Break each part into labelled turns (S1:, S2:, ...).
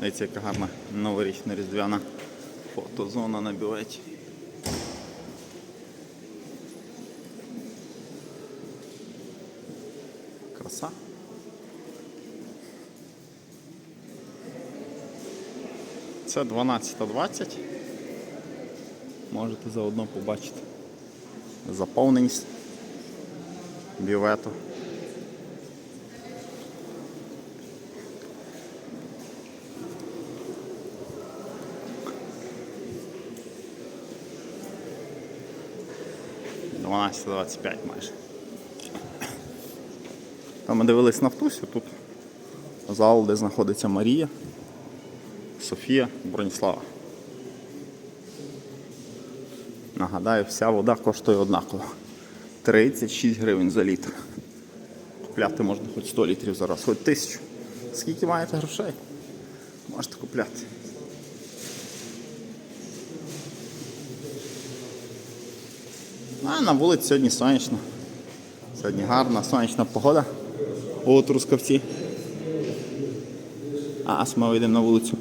S1: Дивіться, яка гарна новорічна різдвяна фотозона на бюветі. Краса. Це 12.20. Можете заодно побачити заповненість бювету. Дванадцята двадцять п'ять майже. Там ми дивились Нафтусю, тут зал, де знаходиться Марія, Софія, Броніслава. Нагадаю, вся вода коштує однаково. 36 гривень за літр. Купляти можна хоч 100 літрів зараз, хоч 1000. Скільки маєте грошей? Можете купляти. А на вулиці сьогодні сонячно. Сьогодні гарна сонячна погода у Трускавці. А ми вийдемо на вулицю.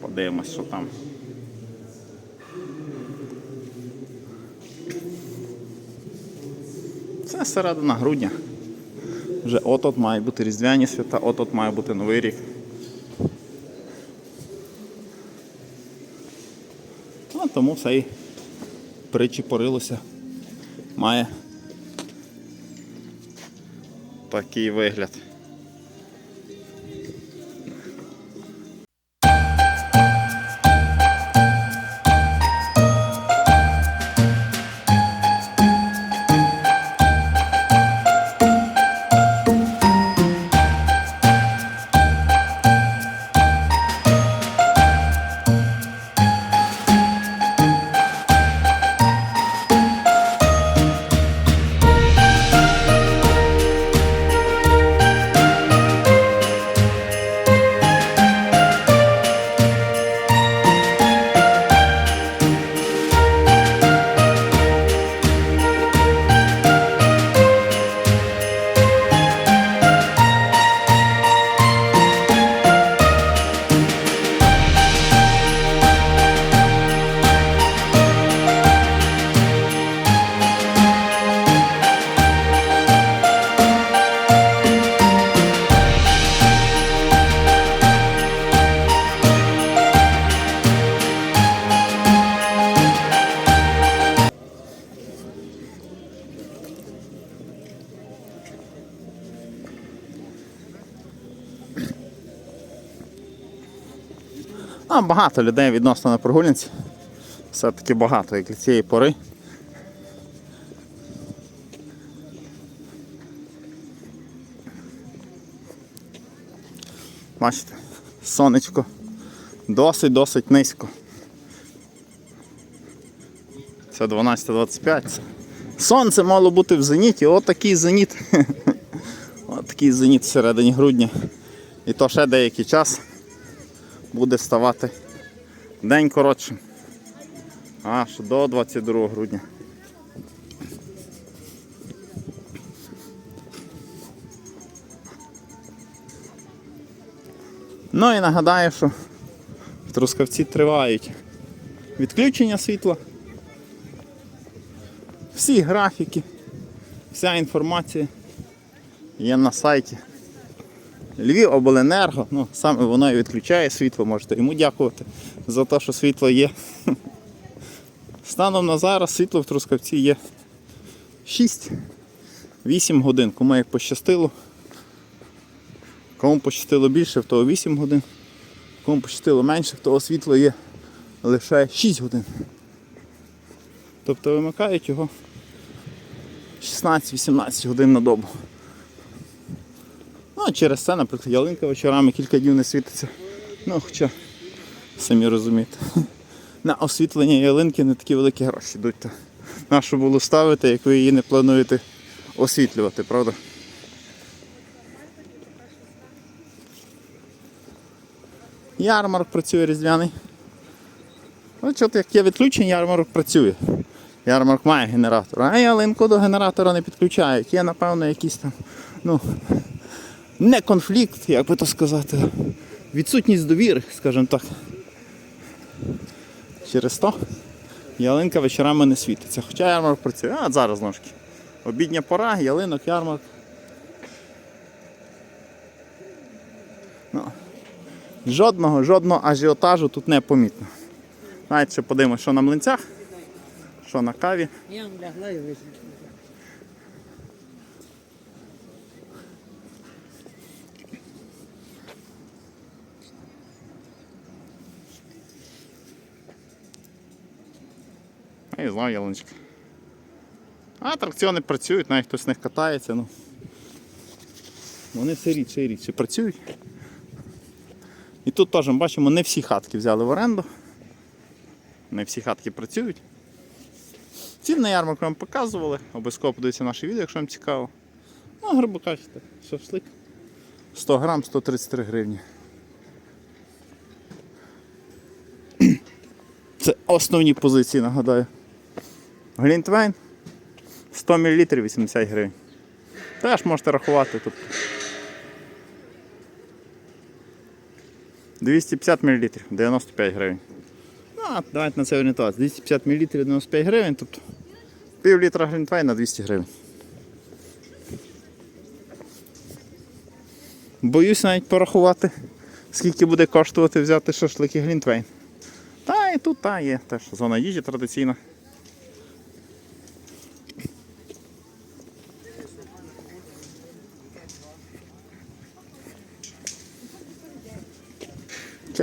S1: Подивимось, що там. Це середина грудня. Вже от-от мають бути різдвяні свята, от-от має бути Новий рік. Ну, тому все і причепорилося. Має такий вигляд. А, багато людей відносно на прогулянці. Все-таки багато, як для цієї пори. Бачите, сонечко досить-досить низько. Це 12.25. Сонце мало бути в зеніті, отакий зеніт. Отакий зеніт всередині грудня. І то ще деякий час буде ставати день коротшим. Аж до 22 грудня. Ну і нагадаю, що Трускавці тривають відключення світла. Всі графіки, вся інформація є на сайті. Львів обленерго, ну саме воно і відключає світло, можете йому дякувати за те, що світло є. Станом на зараз світло в Трускавці є 6-8 годин. Кому як пощастило. Кому пощастило більше, в того 8 годин. Кому пощастило менше, в того світло є лише 6 годин. Тобто вимикають його 16-18 годин на добу. Ну, через це, наприклад, ялинка вечорами кілька днів не світиться. Ну, хоча, самі розумієте, на освітлення ялинки не такі великі гроші йдуть. На що було ставити, як ви її не плануєте освітлювати, правда? Ярмарок працює різдвяний. От от як є відключення, ярмарок працює. Ярмарок має генератор, а ялинку до генератора не підключають. Є, напевно, якісь там, ну, не конфлікт, як би то сказати, відсутність довіри, скажімо так. Через то ялинка вечорами не світиться. Хоча ярмарок працює. А зараз ножки. Обідня пора, ялинок, ярмарок. Ну, жодного, жодного ажіотажу тут не помітно. Навіть ще подивимось, що на млинцях, що на каві.
S2: Я лягла і висвітлила.
S1: Я знаю ялиночка. А атракціони працюють, навіть хтось з них катається. Ну. Вони все рідше і рідше працюють. І тут теж ми бачимо, не всі хатки взяли в оренду. Не всі хатки працюють. Ціни на ярмарку вам показували. Обов'язково подивіться наше відео, якщо вам цікаво. Ну, грубо кажучи, шашлик. 100 грам 133 гривні. Це основні позиції, нагадаю. Глінтвейн 100 мл 80 гривень. Теж можете рахувати тут. 250 мл 95 гривень. Ну, давайте на це орієнтуватися. 250 мл 95 гривень, тобто пів літра глінтвейна 200 гривень. Боюсь навіть порахувати, скільки буде коштувати взяти шашлик і глінтвейн. Та і тут та є теж зона їжі традиційна.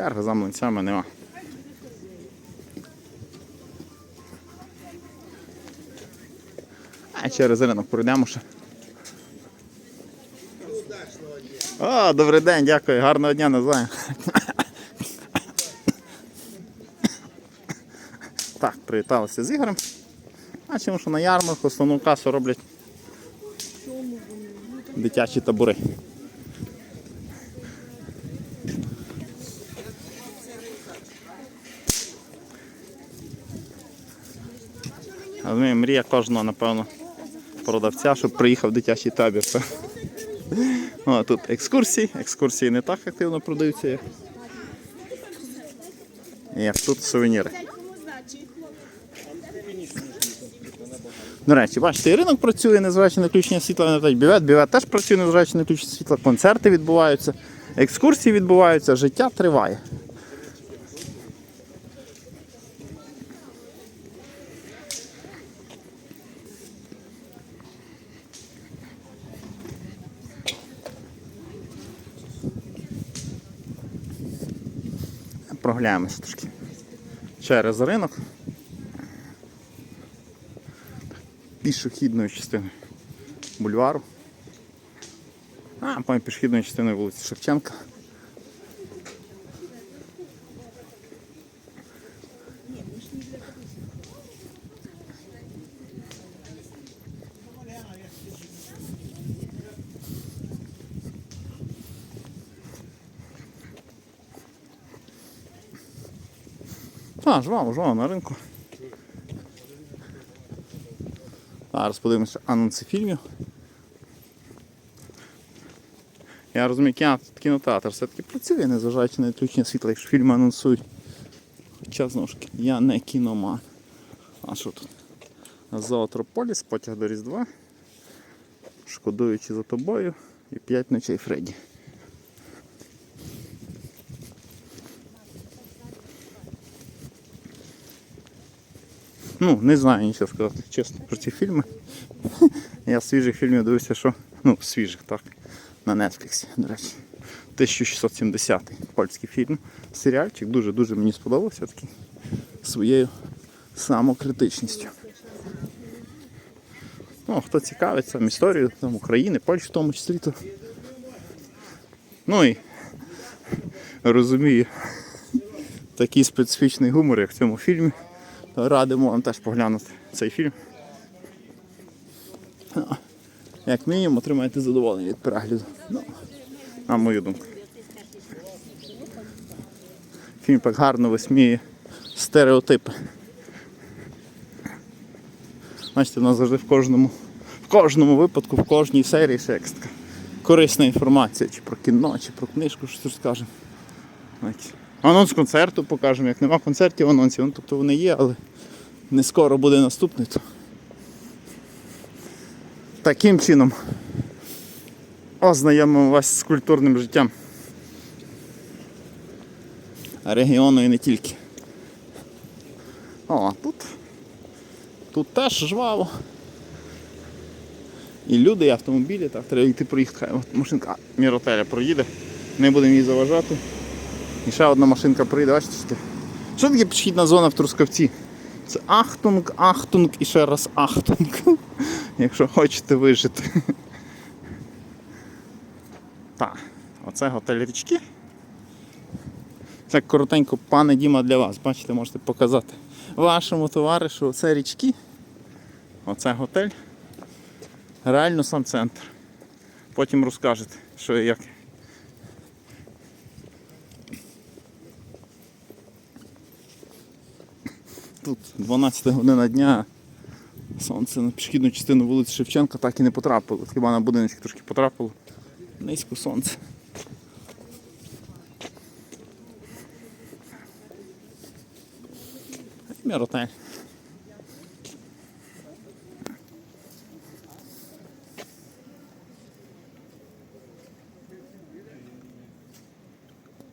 S1: Черга за млинцями нема. А через ринок пройдемо ще. О, добрий день, дякую, гарного дня навзаєм. Так, привіталися з Ігорем. А чому що на ярмарку основну касу роблять дитячі табори. Розумію, мрія кожного, напевно, продавця, щоб приїхав дитячий табір. О, тут екскурсії. Екскурсії не так активно продаються, як, як тут сувеніри. До речі, бачите, і ринок працює, незважаючи на включення світла, навіть бівет. Бівет теж працює, незважаючи на включення світла, концерти відбуваються, екскурсії відбуваються, життя триває. Проглядаємося трошки через ринок. Пішохідною частиною бульвару. А, потім пішохідною частиною вулиці Шевченка. А, жваво, жваво на ринку. Зараз подивимося анонси фільмів. Я розумію, кіно- кінотеатр все-таки працює, незважаючи на відключення світла, якщо фільми анонсують. Хоча знову ж я не кіноман. А що тут? Зоотрополіс, потяг до Різдва. Шкодуючи за тобою і п'ять ночей Фредді. Ну, не знаю нічого сказати, чесно, про ці фільми. Я свіжих фільмів дивився, що. Ну, свіжих, так. На Netflix, до речі. 1670 польський фільм. Серіальчик дуже-дуже мені сподобався такий своєю самокритичністю. Ну, хто цікавиться там, історією там, України, Польщі в тому числі, то. Ну і розумію такий специфічний гумор, як в цьому фільмі. Радимо вам теж поглянути цей фільм. Як мінімум отримаєте задоволення від перегляду. Ну, на мою думку. Фільм так гарно висміє стереотипи. Бачите, у нас завжди в кожному, в кожному випадку, в кожній серії ще якась така корисна інформація, чи про кіно, чи про книжку, що скажемо. Так. Анонс концерту покажемо. Як нема концертів, анонсів. Ну, тобто вони є, але не скоро буде наступний. То... Таким чином ознайомимо вас з культурним життям регіону і не тільки. О, тут, тут теж жваво. І люди, і автомобілі, так, треба йти проїхати. Машинка Міротеля проїде, не будемо її заважати. І ще одна машинка проїде, бачите? що таке? Що таке пішохідна зона в Трускавці? Це Ахтунг, Ахтунг і ще раз Ахтунг. Якщо хочете вижити. Так, оце готель річки. Це коротенько, пане Діма, для вас. Бачите, можете показати вашому товаришу. Це річки. Оце готель. Реально сам центр. Потім розкажете, що і як. Тут 12 година дня. Сонце на пішохідну частину вулиці Шевченка так і не потрапило. Хіба на будиночок трошки потрапило. Низько сонце. Міротель.